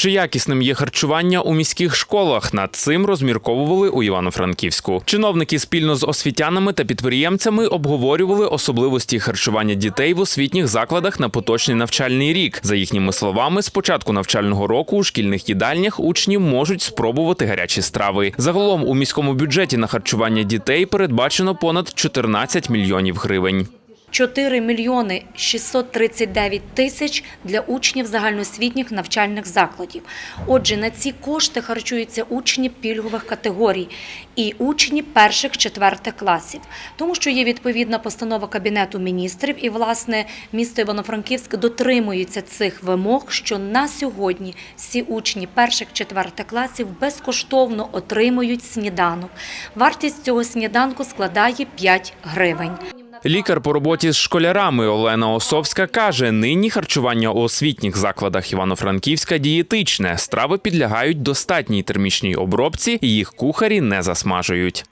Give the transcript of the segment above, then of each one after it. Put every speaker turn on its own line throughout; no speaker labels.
Чи якісним є харчування у міських школах? Над цим розмірковували у Івано-Франківську. Чиновники спільно з освітянами та підприємцями обговорювали особливості харчування дітей в освітніх закладах на поточний навчальний рік. За їхніми словами, з початку навчального року у шкільних їдальнях учні можуть спробувати гарячі страви. Загалом у міському бюджеті на харчування дітей передбачено понад 14 мільйонів гривень.
4 мільйони 639 тисяч для учнів загальноосвітніх навчальних закладів. Отже, на ці кошти харчуються учні пільгових категорій і учні перших-четвертих класів, тому що є відповідна постанова Кабінету міністрів, і власне місто Івано-Франківськ дотримується цих вимог, що на сьогодні всі учні перших-четвертих класів безкоштовно отримують сніданок. Вартість цього сніданку складає 5 гривень.
Лікар по роботі з школярами Олена Осовська каже: нині харчування у освітніх закладах Івано-Франківська дієтичне. Страви підлягають достатній термічній обробці, їх кухарі не засмажують.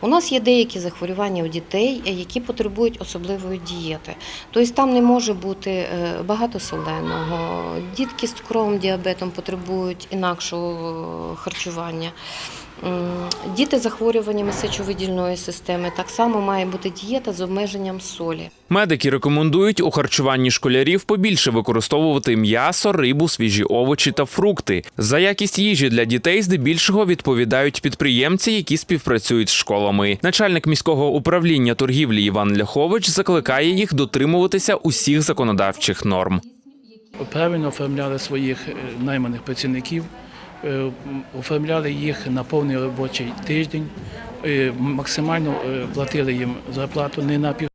У нас є деякі захворювання у дітей, які потребують особливої дієти. Тобто там не може бути е, багато соленого. Дітки з цукровим діабетом потребують інакшого е, харчування. Діти з захворюваннями сечовидільної системи так само має бути дієта з обмеженням солі.
Медики рекомендують у харчуванні школярів побільше використовувати м'ясо, рибу, свіжі овочі та фрукти. За якість їжі для дітей здебільшого відповідають підприємці, які співпрацюють з школами. Начальник міського управління торгівлі Іван Ляхович закликає їх дотримуватися усіх законодавчих норм.
правильно оформляли своїх е, найманих працівників, оформляли їх на повний робочий тиждень, е, максимально е, платили їм зарплату не на пів.